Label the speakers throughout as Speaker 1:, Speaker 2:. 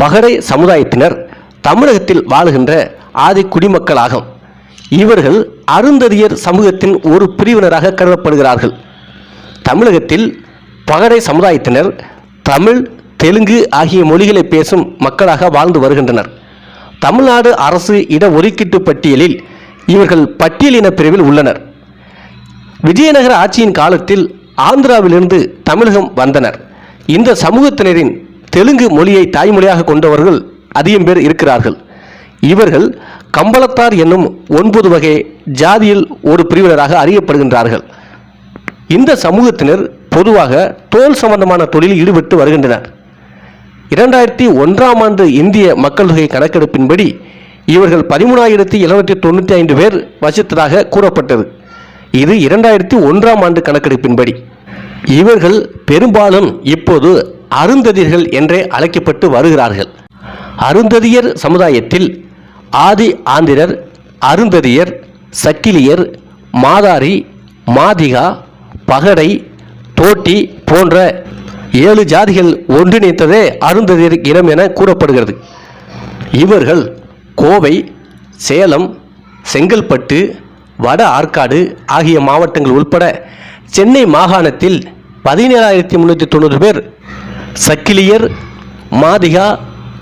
Speaker 1: பகடை சமுதாயத்தினர் தமிழகத்தில் வாழுகின்ற ஆதி குடிமக்களாகும். இவர்கள் அருந்ததியர் சமூகத்தின் ஒரு பிரிவினராக கருதப்படுகிறார்கள். தமிழகத்தில் பகடை சமுதாயத்தினர் தமிழ் தெலுங்கு ஆகிய மொழிகளை பேசும் மக்களாக வாழ்ந்து வருகின்றனர். தமிழ்நாடு அரசு இடஒதுக்கீட்டு பட்டியலில் இவர்கள் பட்டியலின பிரிவில் உள்ளனர். விஜயநகர ஆட்சியின் காலத்தில் ஆந்திராவிலிருந்து தமிழகம் வந்தனர். இந்த சமூகத்தினரின் தெலுங்கு மொழியை தாய்மொழியாக கொண்டவர்கள் அதிகம் பேர் இருக்கிறார்கள். இவர்கள் கம்பளத்தார் என்னும் ஒன்பது வகை ஜாதியில் ஒரு பிரிவினராக அறியப்படுகின்றார்கள். இந்த சமூகத்தினர் பொதுவாக தோல் சம்பந்தமான தொழிலில் ஈடுபட்டு வருகின்றனர். இரண்டாயிரத்தி ஒன்றாம் ஆண்டு இந்திய மக்கள் தொகை கணக்கெடுப்பின்படி இவர்கள் பதிமூணாயிரத்தி எழுநூற்றி தொண்ணூற்றி ஐந்து பேர் வசித்ததாக கூறப்பட்டது. இது இரண்டாயிரத்தி ஒன்றாம் ஆண்டு கணக்கெடுப்பின்படி. இவர்கள் பெரும்பாலும் இப்போது அருந்ததியர்கள் என்றே அழைக்கப்பட்டு வருகிறார்கள். அருந்ததியர் சமுதாயத்தில் ஆதி ஆந்திரர் அருந்ததியர் சக்கிலியர் மாதாரி மாதிகா பகடை தோட்டி போன்ற ஏழு ஜாதிகள் ஒன்றிணைத்ததே அருந்ததியர் இனம் என கூறப்படுகிறது. இவர்கள் கோவை சேலம் செங்கல்பட்டு வட ஆற்காடு ஆகிய மாவட்டங்கள் உட்பட சென்னை மாகாணத்தில் பதினேழாயிரத்தி முந்நூற்றி தொண்ணூறு பேர் சக்கிலியர் மாதிகா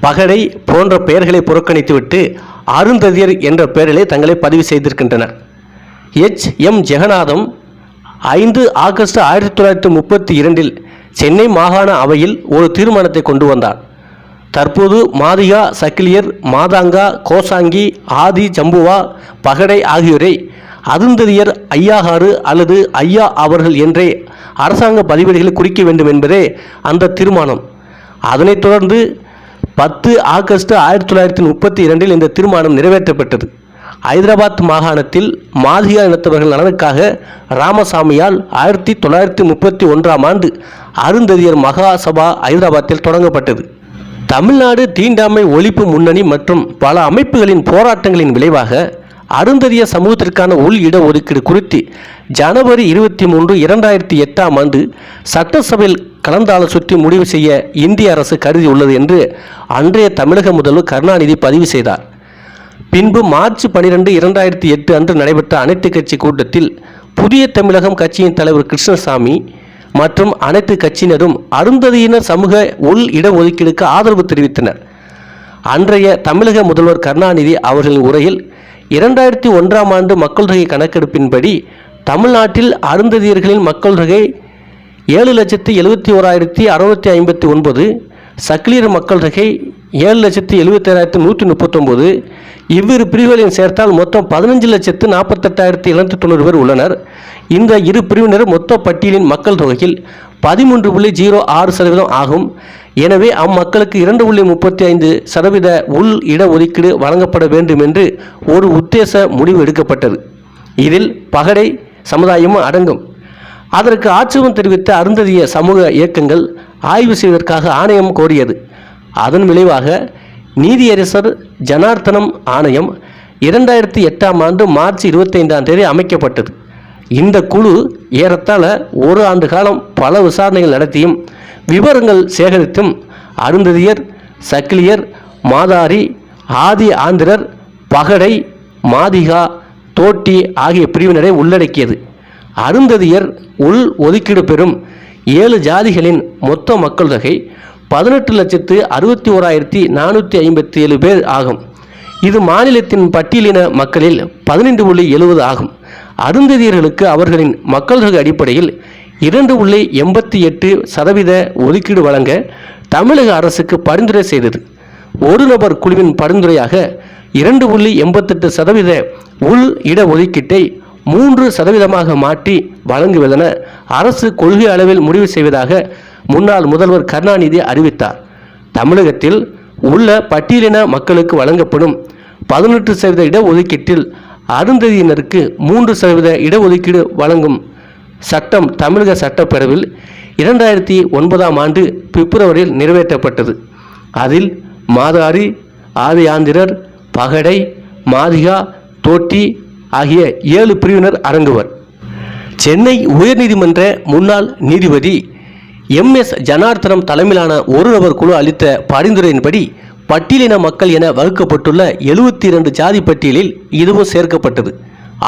Speaker 1: பகடை போன்ற பெயர்களை புறக்கணித்துவிட்டு அருந்ததியர் என்ற பெயரிலே தங்களை பதிவு செய்திருக்கின்றனர். எச். எம். ஜெகநாதம் ஐந்து ஆகஸ்ட் ஆயிரத்தி தொள்ளாயிரத்தி முப்பத்தி இரண்டில் சென்னை மாகாண அவையில் ஒரு தீர்மானத்தை கொண்டு வந்தார். தற்போது மாதிகா சக்கிலியர் மாதாங்கா கோசாங்கி ஆதி ஜம்புவா பகடை ஆகியோரை அருந்ததியர் ஐயாகாறு அல்லது ஐயா அவர்கள் என்றே அரசாங்க பதிவேடுகளை குறிக்க வேண்டும் என்பதே அந்த தீர்மானம். அதனைத் தொடர்ந்து பத்து ஆகஸ்ட் ஆயிரத்தி தொள்ளாயிரத்தி முப்பத்தி இரண்டில் இந்த தீர்மானம் நிறைவேற்றப்பட்டது. ஐதராபாத் மாகாணத்தில் மாதிகா இனத்தவர்கள் நலனுக்காக ராமசாமியால் ஆயிரத்தி தொள்ளாயிரத்தி முப்பத்தி ஒன்றாம் ஆண்டு அருந்ததியர் மகாசபா ஐதராபாத்தில் தொடங்கப்பட்டது. தமிழ்நாடு தீண்டாமை ஒழிப்பு முன்னணி மற்றும் பல அமைப்புகளின் போராட்டங்களின் விளைவாக அருந்ததிய சமூகத்திற்கான உள் இட ஒதுக்கீடு குறித்து ஜனவரி இருபத்தி மூன்று இரண்டாயிரத்தி எட்டாம் ஆண்டு சட்டசபையில் கலந்தாலோசித்து முடிவு செய்ய இந்திய அரசு கருதியுள்ளது என்று அன்றைய தமிழக முதல்வர் கருணாநிதி பதிவு செய்தார். பின்பு மார்ச் பனிரெண்டு இரண்டாயிரத்தி எட்டு அன்று நடைபெற்ற அனைத்து கட்சி கூட்டத்தில் புதிய தமிழகம் கட்சியின் தலைவர் கிருஷ்ணசாமி மற்றும் அனைத்து கட்சியினரும் அருந்ததியினர் சமூக உள் இடஒதுக்கீடுக்கு ஆதரவு தெரிவித்தனர். அன்றைய தமிழக முதல்வர் கருணாநிதி அவர்களின் உரையில் இரண்டாயிரத்தி ஒன்றாம் ஆண்டு மக்கள் தொகை கணக்கெடுப்பின்படி தமிழ்நாட்டில் அருந்ததியர்களின் மக்கள் தொகை ஏழு லட்சத்தி எழுபத்தி ஓராயிரத்தி அறுநூற்றி ஐம்பத்தி ஒன்பது சக்கிலியர் மக்கள் தொகை ஏழு லட்சத்தி எழுபத்தேழாயிரத்தி நூற்றி முப்பத்தொம்போது இவ்விரு பிரிவுகளையும் சேர்த்தால் மொத்தம் பதினஞ்சு லட்சத்து நாற்பத்தெட்டாயிரத்தி எழுநூற்றி தொண்ணூறு பேர் உள்ளனர். இந்த இரு பிரிவினர் மொத்த பட்டியலின் மக்கள் தொகையில் பதிமூன்று புள்ளி ஜீரோ ஆறு சதவீதம் ஆகும். எனவே அம்மக்களுக்கு இரண்டு புள்ளி முப்பத்தி ஐந்து சதவீத உள் இடஒதுக்கீடு வழங்கப்பட வேண்டும் என்று ஒரு உத்தேச முடிவு எடுக்கப்பட்டது. இதில் பகடை சமுதாயமும் அடங்கும். அதற்கு ஆட்சேபம் தெரிவித்த அருந்ததிய சமூக இயக்கங்கள் ஆய்வு செய்வதற்காக ஆணையம் கோரியது. அதன் விளைவாக நீதியரசர் ஜனார்த்தனம் ஆணையம் இரண்டாயிரத்தி எட்டாம் ஆண்டு மார்ச் இருபத்தைந்தாம் தேதி அமைக்கப்பட்டது. இந்த குழு ஏறத்தாழ ஒரு ஆண்டு காலம் பல விசாரணைகள் நடத்தியும் விவரங்கள் சேகரித்தும் அருந்ததியர் சக்கிலியர் மாதாரி ஆதி ஆந்திரர் பகடை மாதிகா தோட்டி ஆகிய பிரிவினரை உள்ளடக்கியது. அருந்ததியர் உள் ஒதுக்கீடு பெறும் ஏழு ஜாதிகளின் மொத்த மக்கள் தொகை பதினெட்டு லட்சத்து அறுபத்தி ஓராயிரத்தி நானூற்றி ஐம்பத்தி ஏழு பேர் ஆகும். இது மாநிலத்தின் பட்டியலின மக்களில் பதினைந்து புள்ளி எழுபது ஆகும். அருந்ததியர்களுக்கு அவர்களின் மக்கள் தொகை அடிப்படையில் இரண்டு புள்ளி எண்பத்தி எட்டு சதவீத ஒதுக்கீடு வழங்க தமிழக அரசுக்கு பரிந்துரை செய்தது. ஒரு நபர் குழுவின் பரிந்துரையாக இரண்டு புள்ளி எண்பத்தெட்டு சதவீத உள் இட ஒதுக்கீட்டை மூன்று சதவீதமாக மாற்றி வழங்குவதென அரசு கொள்கை அளவில் முடிவு செய்வதாக முன்னாள் முதல்வர் கருணாநிதி அறிவித்தார். தமிழகத்தில் உள்ள பட்டியலின மக்களுக்கு வழங்கப்படும் பதினெட்டு சதவீத இடஒதுக்கீட்டில் அருந்ததியினருக்கு மூன்று சதவீத இடஒதுக்கீடு வழங்கும் சட்டம் தமிழக சட்டப்பேரவையில் இரண்டாயிரத்தி ஒன்பதாம் ஆண்டு பிப்ரவரியில் நிறைவேற்றப்பட்டது. அதில் மாதாரி ஆதயாந்திரர் பகடை மாதிகா தோட்டி ஆகிய ஏழு பிரிவினர் அடங்குவர். சென்னை உயர்நீதிமன்ற முன்னாள் நீதிபதி எம்எஸ் ஜனார்த்தனம் தலைமையிலான ஒரு நபர் குழு அளித்த பரிந்துரையின்படி பட்டியலின மக்கள் என வகுக்கப்பட்டுள்ள எழுபத்தி இரண்டு ஜாதி பட்டியலில் இதுவும் சேர்க்கப்பட்டது.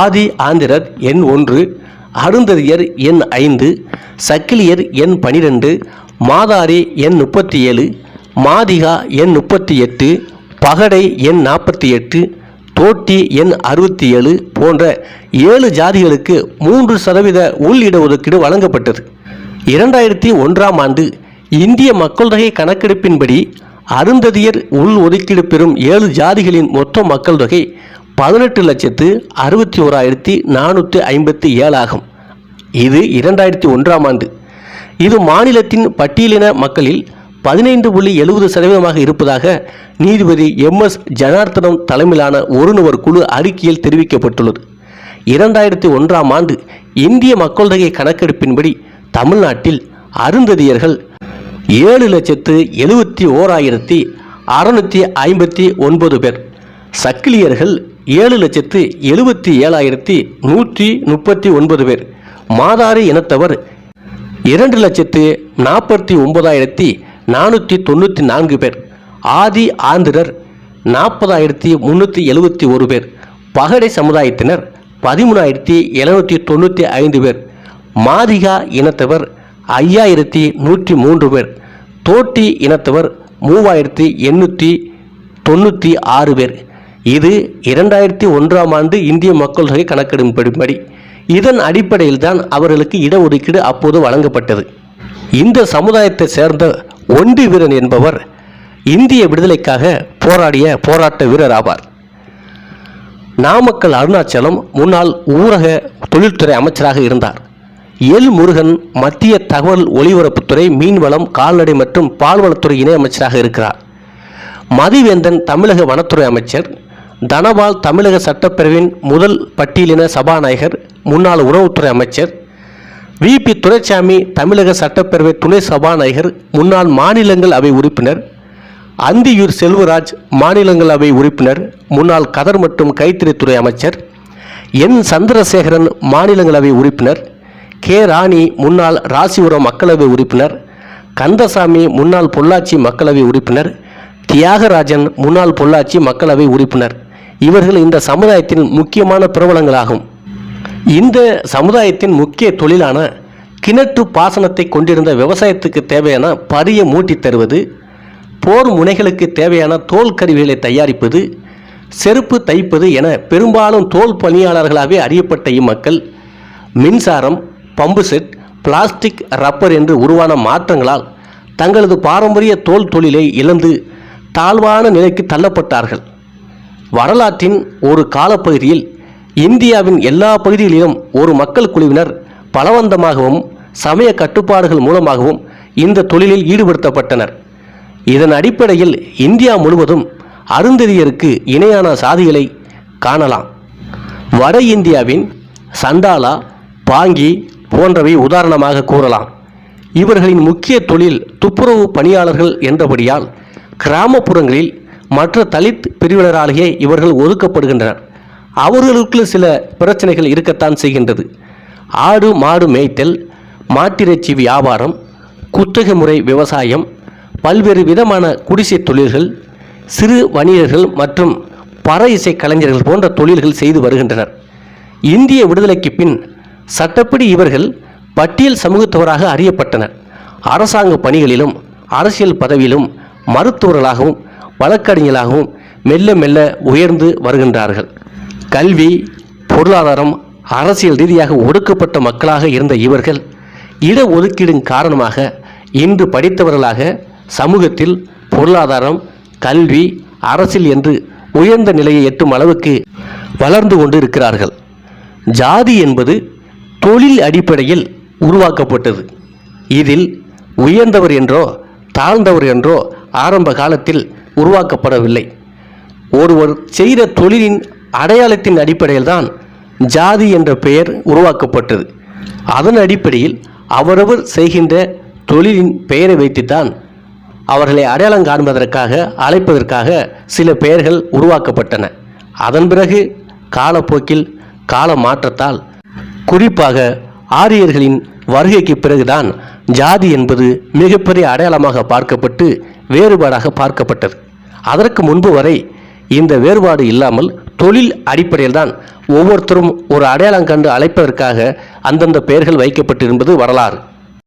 Speaker 1: ஆதி ஆந்திரர் எண் ஒன்று அருந்ததியர் எண் ஐந்து சக்கிலியர் எண் பனிரெண்டு மாதாரி எண் முப்பத்தி ஏழு மாதிகா எண் முப்பத்தி எட்டு பகடை எண் நாற்பத்தி எட்டு தோட்டி எண் அறுபத்தி ஏழு போன்ற ஏழு ஜாதிகளுக்கு மூன்று சதவீத உள் இடஒதுக்கீடு வழங்கப்பட்டது. இரண்டாயிரத்தி ஒன்றாம் ஆண்டு இந்திய மக்கள் தொகை கணக்கெடுப்பின்படி அருந்ததியர் உள் ஒதுக்கீடு பெறும் ஏழு ஜாதிகளின் மொத்த மக்கள் தொகை பதினெட்டு லட்சத்து அறுபத்தி ஓராயிரத்தி நானூற்றி ஐம்பத்தி ஏழாகும் இது இரண்டாயிரத்தி ஒன்றாம் ஆண்டு. இது மாநிலத்தின் பட்டியலின மக்களில் பதினைந்து புள்ளி எழுபது சதவீதமாக இருப்பதாக நீதிபதி எம். எஸ். ஜனார்த்தனம் தலைமையிலான ஒரு நபர் குழு அறிக்கையில் தெரிவிக்கப்பட்டுள்ளது. இரண்டாயிரத்தி ஒன்றாம் ஆண்டு இந்திய மக்கள் தொகை கணக்கெடுப்பின்படி தமிழ்நாட்டில் அருந்ததியர்கள் ஏழு லட்சத்து எழுபத்தி ஓராயிரத்தி அறுநூற்றி ஐம்பத்தி ஒன்பது பேர். சக்கிலியர்கள் ஏழு லட்சத்து எழுபத்தி ஏழாயிரத்தி நூற்றி முப்பத்தி ஒன்பது பேர். மாதாரி இனத்தவர் இரண்டு லட்சத்து நாற்பத்தி ஒன்பதாயிரத்தி நானூற்றி தொண்ணூற்றி நான்கு பேர். ஆதி ஆந்திரர் நாற்பதாயிரத்தி முந்நூற்றி எழுபத்தி ஒரு பேர். பகடை சமுதாயத்தினர் பதிமூணாயிரத்தி எழுநூற்றி தொண்ணூற்றி ஐந்து பேர். மாதிகா இனத்தவர் ஐயாயிரத்தி நூற்றி மூன்று பேர். தோட்டி இனத்தவர் மூவாயிரத்தி எண்ணூற்றி தொண்ணூற்றி ஆறு பேர். இது இரண்டாயிரத்தி ஒன்றாம் ஆண்டு இந்திய மக்கள் தொகை கணக்கெடுப்பின்படி. இதன் அடிப்படையில் தான் அவர்களுக்கு இடஒதுக்கீடு அப்போது வழங்கப்பட்டது. இந்த சமுதாயத்தை சேர்ந்த ஒண்டி வீரன் என்பவர் இந்திய விடுதலைக்காக போராடிய போராட்ட வீரர் ஆவார். நாமக்கல் அருணாச்சலம் முன்னாள் ஊரக தொழில்துறை அமைச்சராக இருந்தார். எல் முருகன் மத்திய தகவல் ஒலிபரப்புத்துறை மீன்வளம் கால்நடை மற்றும் பால்வளத்துறை இணை அமைச்சராக இருக்கிறார். மதிவேந்தன் தமிழக வனத்துறை அமைச்சர் தனபால் தமிழக சட்டப்பேரவையின் முதல் பட்டியலின சபாநாயகர் முன்னாள் உணவுத்துறை அமைச்சர் விபி துரைசாமி தமிழக சட்டப்பேரவை துணை சபாநாயகர் முன்னாள் மாநிலங்கள் அவை உறுப்பினர் அந்தியூர் செல்வராஜ் மாநிலங்களவை உறுப்பினர் முன்னாள் கதர் மற்றும் கைத்தறித்துறை அமைச்சர் என். சந்திரசேகரன் மாநிலங்களவை உறுப்பினர் கே ராணி முன்னாள் ராசிபுரம் மக்களவை உறுப்பினர் கந்தசாமி முன்னாள் பொள்ளாச்சி மக்களவை உறுப்பினர் தியாகராஜன் முன்னாள் பொள்ளாச்சி மக்களவை உறுப்பினர். இவர்கள் இந்த சமுதாயத்தின் முக்கியமான பிரபலங்களாகும். இந்த சமுதாயத்தின் முக்கிய தொழிலான கிணற்று பாசனத்தை கொண்டிருந்த விவசாயத்துக்கு தேவையான பரிய மூட்டி தருவது போர் முனைகளுக்கு தேவையான தோல் கருவிகளை தயாரிப்பது செருப்பு தைப்பது என பெரும்பாலும் தோல் பணியாளர்களாகவே அறியப்பட்ட இம்மக்கள் மின்சாரம் பம்பு செட் பிளாஸ்டிக் ரப்பர் என்று உருவான மாற்றங்களால் தங்களது பாரம்பரிய தோல் தொழிலை இழந்து தாழ்வான நிலைக்கு தள்ளப்பட்டார்கள். வரலாற்றின் ஒரு காலப்பகுதியில் இந்தியாவின் எல்லா பகுதிகளிலும் ஒரு மக்கள் குழுவினர் பலவந்தமாகவும் சமய கட்டுப்பாடுகள் மூலமாகவும் இந்த தொழிலில் ஈடுபடுத்தப்பட்டனர். இதன் அடிப்படையில் இந்தியா முழுவதும் அருந்ததியருக்கு இணையான சாதிகளை காணலாம். வட இந்தியாவின் சண்டாலா பாங்கி போன்றவை உதாரணமாக கூறலாம். இவர்களின் முக்கிய தொழில் துப்புரவு பணியாளர்கள் என்றபடியால் கிராமப்புறங்களில் மற்ற தலித் பிரிவினராலேயே இவர்கள் ஒதுக்கப்படுகின்றனர். அவர்களுக்குள்ள சில பிரச்சனைகள் இருக்கத்தான் செய்கின்றது. ஆடு மாடு மேய்த்தல் மாட்டிறைச்சி வியாபாரம் குத்தகை முறை விவசாயம் பல்வேறு விதமான குடிசை தொழில்கள் சிறு வணிகர்கள் மற்றும் பற இசை கலைஞர்கள் போன்ற தொழில்கள் செய்து வருகின்றனர். இந்திய விடுதலைக்கு பின் சட்டப்படி இவர்கள் பட்டியல் சமூகத்தவராக அறியப்பட்டனர். அரசாங்க பணிகளிலும் அரசியல் பதவியிலும் மருத்துவர்களாகவும் வழக்கறிஞர்களாகவும் மெல்ல மெல்ல உயர்ந்து வருகின்றார்கள். கல்வி பொருளாதாரம் அரசியல் ரீதியாக ஒடுக்கப்பட்ட மக்களாக இருந்த இவர்கள் இட ஒதுக்கீடின் காரணமாக இன்று படித்தவர்களாக சமூகத்தில் பொருளாதாரம் கல்வி அரசியல் என்று உயர்ந்த நிலையை எட்டும் அளவுக்கு வளர்ந்து கொண்டு இருக்கிறார்கள் ஜாதி என்பது தொழில் அடிப்படையில் உருவாக்கப்பட்டது. இதில் உயர்ந்தவர் என்றோ தாழ்ந்தவர் என்றோ ஆரம்ப காலத்தில் உருவாக்கப்படவில்லை. ஒருவர் செய்த தொழிலின் அடையாளத்தின் அடிப்படையில் தான் ஜாதி என்ற பெயர் உருவாக்கப்பட்டது. அதன் அடிப்படையில் அவரவர் செய்கின்ற தொழிலின் பெயரை வைத்துத்தான் அவர்களை அடையாளம் காண்பதற்காக அழைப்பதற்காக சில பெயர்கள் உருவாக்கப்பட்டன. அதன் பிறகு காலப்போக்கில் கால மாற்றத்தால் குறிப்பாக ஆரியர்களின் வருகைக்கு பிறகுதான் ஜாதி என்பது மிகப்பெரிய அடையாளமாக பார்க்கப்பட்டு வேறுபாடாக பார்க்கப்பட்டது. அதற்கு முன்பு வரை இந்த வேறுபாடு இல்லாமல் தொழில் அடிப்படையில் தான் ஒவ்வொருத்தரும் ஒரு அடையாளம் கண்டு அழைப்பதற்காக அந்தந்த பெயர்கள் வைக்கப்பட்டிருப்பது வரலாறு.